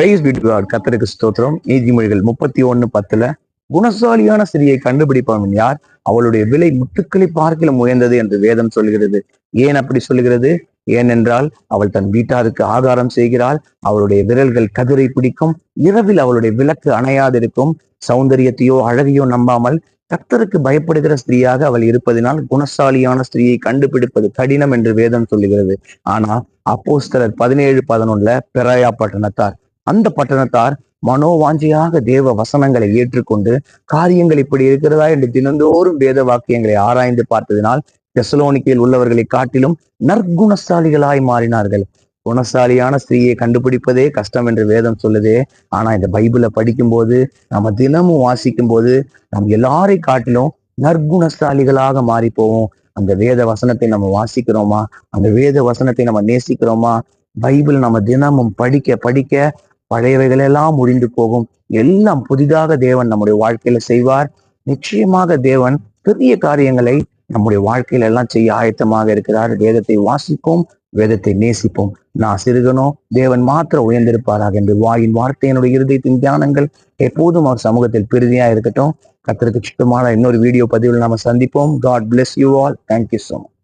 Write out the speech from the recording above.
Price beat God கத்தருக்கு ஸ்தோத்திரம். நீதிமொழிகள் முப்பத்தி ஒண்ணு பத்துல. குணசாலியான ஸ்திரியை கண்டுபிடிப்பவன் யார்? அவளுடைய விலை முத்துக்களை பார்க்கல உயர்ந்தது என்று வேதம் சொல்கிறது. ஏன் அப்படி சொல்கிறது? ஏனென்றால் அவள் தன் வீட்டாருக்கு ஆகாரம் செய்கிறாள். அவளுடைய விரல்கள் கதிரை பிடிக்கும். இரவில் அவளுடைய விளக்கு அணையாதிருக்கும். சௌந்தரியத்தையோ அழகையோ நம்பாமல் கத்தருக்கு பயப்படுகிற ஸ்திரீயாக அவள் இருப்பதினால் குணசாலியான ஸ்திரீயை கண்டுபிடிப்பது கடினம் என்று வேதம் சொல்லுகிறது. ஆனா அப்போஸ்தலர் பதினேழு பதினொன்னுல பெராயா பட்டணத்தார். அந்த பட்டணத்தார் மனோவாஞ்சியாக தேவ வசனங்களை ஏற்றுக்கொண்டு காரியங்கள் இப்படி இருக்கிறதா? என்று தினந்தோறும் வேத வாக்கியங்களை ஆராய்ந்து பார்த்ததினால் தெசலோனிக்கையில் உள்ளவர்களை காட்டிலும் நற்குணசாலிகளாய் மாறினார்கள். குணசாலியான ஸ்திரீயை கண்டுபிடிப்பதே கஷ்டம் என்று வேதம் சொல்லுதே. ஆனா இந்த பைபிளை படிக்கும்போது நம்ம தினமும் வாசிக்கும் போது நம்ம எல்லாரை காட்டிலும் நற்குணசாலிகளாக மாறி போவோம் அந்த வேத வசனத்தை நம்ம வாசிக்கிறோமா? அந்த வேத வசனத்தை நம்ம நேசிக்கிறோமா? பைபிள் நம்ம தினமும் படிக்க படிக்க பழையவைகள் எல்லாம் முடிந்து போகும். எல்லாம் புதிதாக தேவன் நம்முடைய வாழ்க்கையில செய்வார். நிச்சயமாக தேவன் பெரிய காரியங்களை நம்முடைய வாழ்க்கையில எல்லாம் செய்ய ஆயத்தமாக இருக்கிறார். வேதத்தை வாசிப்போம் வேதத்தை நேசிப்போம். நான் சிறுகனோ தேவன் மாத்திர உயர்ந்திருப்பாராக என்று வாயின் வார்த்தை என்னுடைய இருதயத்தின் தியானங்கள் எப்போதும் அவர் சமூகத்தில் பெருதியா இருக்கட்டும். கத்திரத்துக்கு சுத்தமான இன்னொரு வீடியோ பதிவில் நாம சந்திப்போம். God bless you all thank you so much